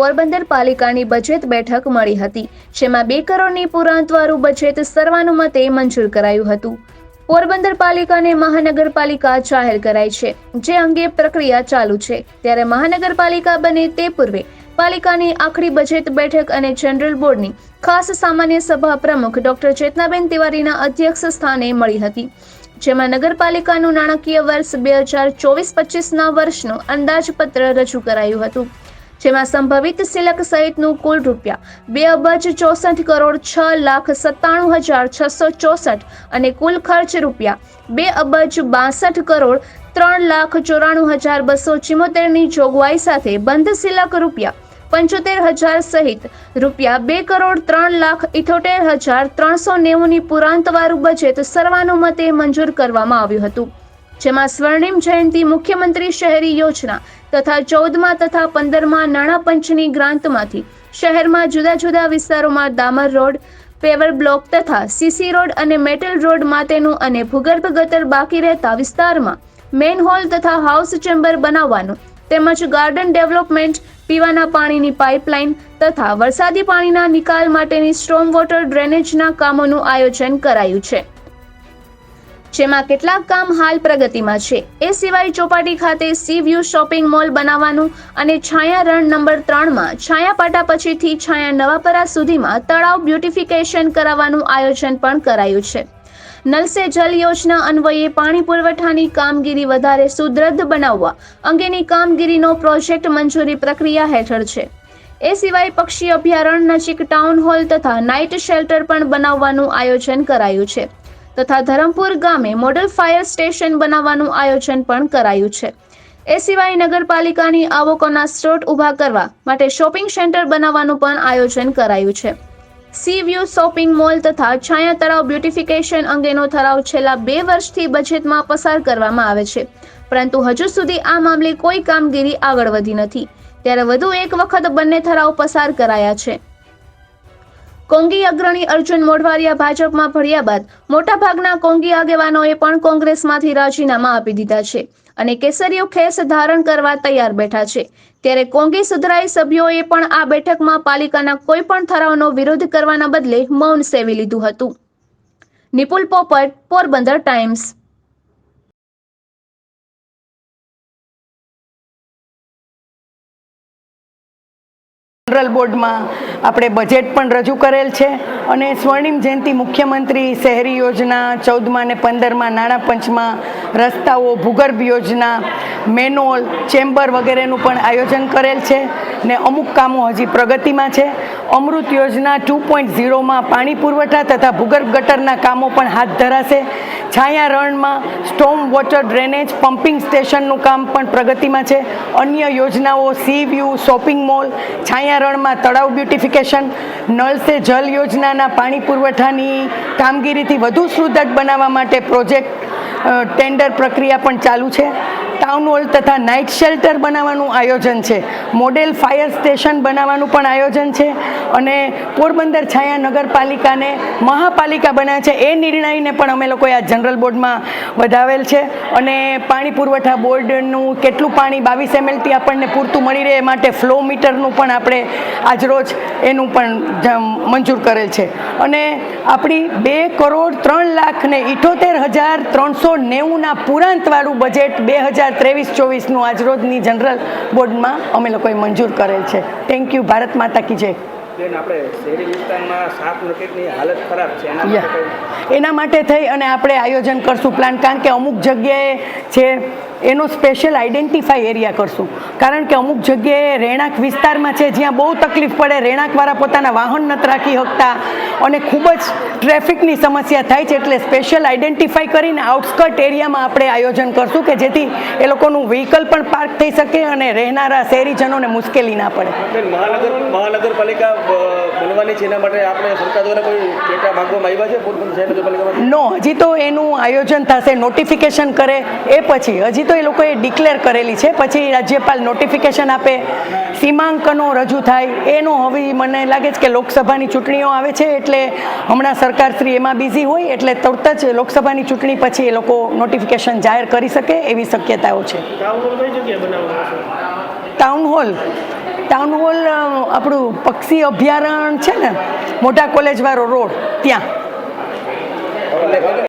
પોરબંદર પાલિકાની બજેટ બેઠક મળી હતી, જેમાં બે કરોડની પુરાંતવાળું બજેટ સર્વાનુમતે મંજૂર કરાયું હતું. પોરબંદર પાલિકાને મહાનગરપાલિકા જાહેર કરાઈ છે, જે અંગે પ્રક્રિયા ચાલુ છે. ત્યારે મહાનગરપાલિકા બને તે પૂર્વે પાલિકાની આખરી બજેટ બેઠક અને જનરલ બોર્ડની ખાસ સામાન્ય સભા પ્રમુખ ડોક્ટર ચેતનાબેન તિવારીના અધ્યક્ષ સ્થાને મળી હતી, જેમાં નગરપાલિકાનું નાણાકીય વર્ષ બે હજાર ચોવીસ પચીસના વર્ષનું અંદાજપત્ર રજૂ કરાયું હતું. જેમાં સંભવિત સિલક સહિતનું કુલ રૂપિયા બે અબજ ચોસઠ કરોડ છ લાખ સત્તાણું હજાર છસો ચોસઠ અને કુલ ખર્ચ રૂપિયા બે અબજ બાસઠ કરોડ ત્રણ લાખ ચોરાણું હજાર બસો ચિમોતેરની જોગવાઈ સાથે બંધ સિલક રૂપિયા પંચોતેર હજાર સહિત રૂપિયા બે કરોડ ત્રણ લાખ ઇઠોતેર હજાર ત્રણસો નેવુંની પુરાંતવાળું બજેટ સર્વાનુમતે મંજૂર કરવામાં આવ્યું હતું. જેમાં સ્વર્ણિમ જયંતિ મુખ્યમંત્રી શહેરી યોજના તથા ચૌદમાં તથા પંદરમાં નાણાં પંચની ગ્રાન્ટમાંથી શહેરમાં જુદા જુદા વિસ્તારોમાં દામર રોડ પેવર બ્લોક તથા સીસી રોડ અને મેટલ રોડ માટેનું અને ભૂગર્ભ ગટર બાકી રહેતા વિસ્તારમાં મેન હોલ તથા હાઉસ ચેમ્બર બનાવવાનું તેમજ ગાર્ડન ડેવલપમેન્ટ, પીવાના પાણીની પાઇપલાઇન તથા વરસાદી પાણીના નિકાલ માટેની સ્ટ્રોમ વોટર ડ્રેનેજના કામોનું આયોજન કરાયું છે. જેમાં કેટલાક કામ હાલ પ્રગતિમાં છે. એ સિવાય ચોપાટી ખાતે સી વ્યૂ શોપિંગ મોલ બનાવવાનું અને છાયા રણ નંબર ત્રણમાં છાયાપાટા પછીથી છાયા નવાપરા સુધીમાં તળાવ બ્યુટિફિકેશન કરાવવાનું આયોજન પણ કરાયું છે. નલસે જલ યોજના અન્વયે પાણી પુરવઠાની કામગીરી વધારે સુદ્રઢ બનાવવા અંગેની કામગીરીનો પ્રોજેક્ટ મંજૂરી પ્રક્રિયા હેઠળ છે. એ સિવાય પક્ષી અભયારણ્ય નજીક ટાઉન હોલ તથા નાઇટ શેલ્ટર પણ બનાવવાનું આયોજન કરાયું છે. તથા ધરમપુર ગામે મોડલ ફાયર સ્ટેશન બનાવવાનું આયોજન પણ કરાયું છે. એ સિવાય નગરપાલિકાની આવકોના સ્ત્રોત ઊભા કરવા માટે શોપિંગ સેન્ટર બનાવવાનું પણ આયોજન કરાયું છે. સી વ્યૂ શોપિંગ મોલ તથા છાયા તળાવ બ્યુટિફિકેશન અંગેનો ઠરાવ છેલ્લા બે વર્ષથી બજેટમાં પસાર કરવામાં આવે છે. પરંતુ હજુ સુધી આ મામલે કોઈ કામગીરી આગળ વધી નથી. ત્યારે વધુ એક વખત બંને ઠરાવ પસાર કરાયા છે. કોંગી અગ્રણી અર્જુન મોઢવાડિયા ભાજપમાં ભળ્યા બાદ મોટાભાગના કોંગી આગેવાનોએ પણ કોંગ્રેસમાંથી રાજીનામા આપી દીધા છે અને કેસરીયો ખેસ ધારણ કરવા તૈયાર બેઠા છે. ત્યારે કોંગી સુધરાઈ સભ્યોએ પણ આ બેઠકમાં પાલિકાના કોઈ પણ ઠરાવનો વિરોધ કરવાના બદલે મૌન સેવી લીધું હતું. નિપુલ પોપટ, પોરબંદર ટાઈમ્સ. જનરલ બોર્ડમાં આપણે બજેટ પણ રજૂ કરેલ છે અને સ્વર્ણિમ જયંતિ મુખ્યમંત્રી શહેરી યોજના ચૌદમાં ને પંદરમાં નાણાં પંચમાં રસ્તાઓ, ભૂગર્ભ યોજના, મેનોલ, ચેમ્બર વગેરેનું પણ આયોજન કરેલ છે ને અમુક કામો હજી પ્રગતિમાં છે. અમૃત યોજના ટુ પોઈન્ટ ઝીરોમાં પાણી પુરવઠા તથા ભૂગર્ભ ગટરના કામો પણ હાથ ધરાશે. છાયા રણમાં સ્ટોમ વોટર ડ્રેનેજ પમ્પિંગ સ્ટેશનનું કામ પણ પ્રગતિમાં છે. અન્ય યોજનાઓ sea view shopping mall Chhaya રણમાં તળાવ બ્યુટિફિકેશન નળ સે જલ યોજનાના પાણી પુરવઠાની કામગીરીથી વધુ સુદ્રઢ બનાવવા માટે પ્રોજેક્ટ ટેન્ડર પ્રક્રિયા પણ ચાલુ છે. ટાઉન હોલ તથા નાઇટ શેલ્ટર બનાવવાનું આયોજન છે. મોડેલ ફાયર સ્ટેશન બનાવવાનું પણ આયોજન છે. અને પોરબંદર છાયા નગરપાલિકાને મહાપાલિકા બન્યા છે. એ નિર્ણયને પણ અમે લોકોએ આ જનરલ બોર્ડમાં વધાવેલ છે અને પાણી પુરવઠા બોર્ડનું કેટલું પાણી બાવીસ એમએલથી આપણને પૂરતું મળી રહે એ માટે ફ્લો મીટરનું પણ આપણે આજરોજ એનું પણ મંજૂર કરેલ છે. અને આપણી બે કરોડ ત્રણ લાખ ને ઇઠોતેર હજાર ત્રણસો નેવુંના પુરાંતવાળું બજેટ બે હજાર ત્રેવીસ ચોવીસનું આજરોજની જનરલ બોર્ડમાં અમે લોકોએ મંજૂર કરેલ છે. થેન્ક યુ ભારત માતા કી જય. બેન આપણે શહેરી વિસ્તારમાં શાક માર્કેટની હાલત ખરાબ છે એના માટે એના માટે થઈ અને આપણે આયોજન કરશું પ્લાન. કારણ કે અમુક જગ્યાએ છે એનો સ્પેશિયલ આઈડેન્ટિફાઈ એરિયા કરશું. કારણ કે અમુક જગ્યાએ રહેણાંક વિસ્તારમાં છે જ્યાં બહુ તકલીફ પડે રહેણાંકવાળા પોતાના વાહન નથી રાખી શકતા અને ખૂબ જ ટ્રાફિકની સમસ્યા થાય છે એટલે સ્પેશિયલ આઈડેન્ટિફાઈ કરીને આઉટસ્કર્ટ એરિયામાં આપણે આયોજન કરશું કે જેથી એ લોકોનું વ્હીકલ પણ પાર્ક થઈ શકે અને રહેનારા શહેરીજનોને મુશ્કેલી ના પડે. મહાનગર મહાનગરપાલિકા બનવાની છે એના માટે આપણે સરકાર દ્વારા કોઈ ડેટા માંગવામાં આવ્યા છે? નો હજી તો એનું આયોજન થશે નોટિફિકેશન કરે એ પછી. હજી તો એ લોકોએ ડિક્લેર કરેલી છે. પછી રાજ્યપાલ નોટિફિકેશન આપે, સીમાંકનો રજૂ થાય. એનો હવે મને લાગે છે કે લોકસભાની ચૂંટણીઓ આવે છે એટલે હમણાં સરકારશ્રી એમાં બિઝી હોય એટલે તરત જ લોકસભાની ચૂંટણી પછી એ લોકો નોટિફિકેશન જાહેર કરી શકે એવી શક્યતાઓ છે. ટાઉન હોલ ટાઉન હોલ આપણું પક્ષી અભયારણ્ય છે ને, મોટા કોલેજવાળો રોડ ત્યાં.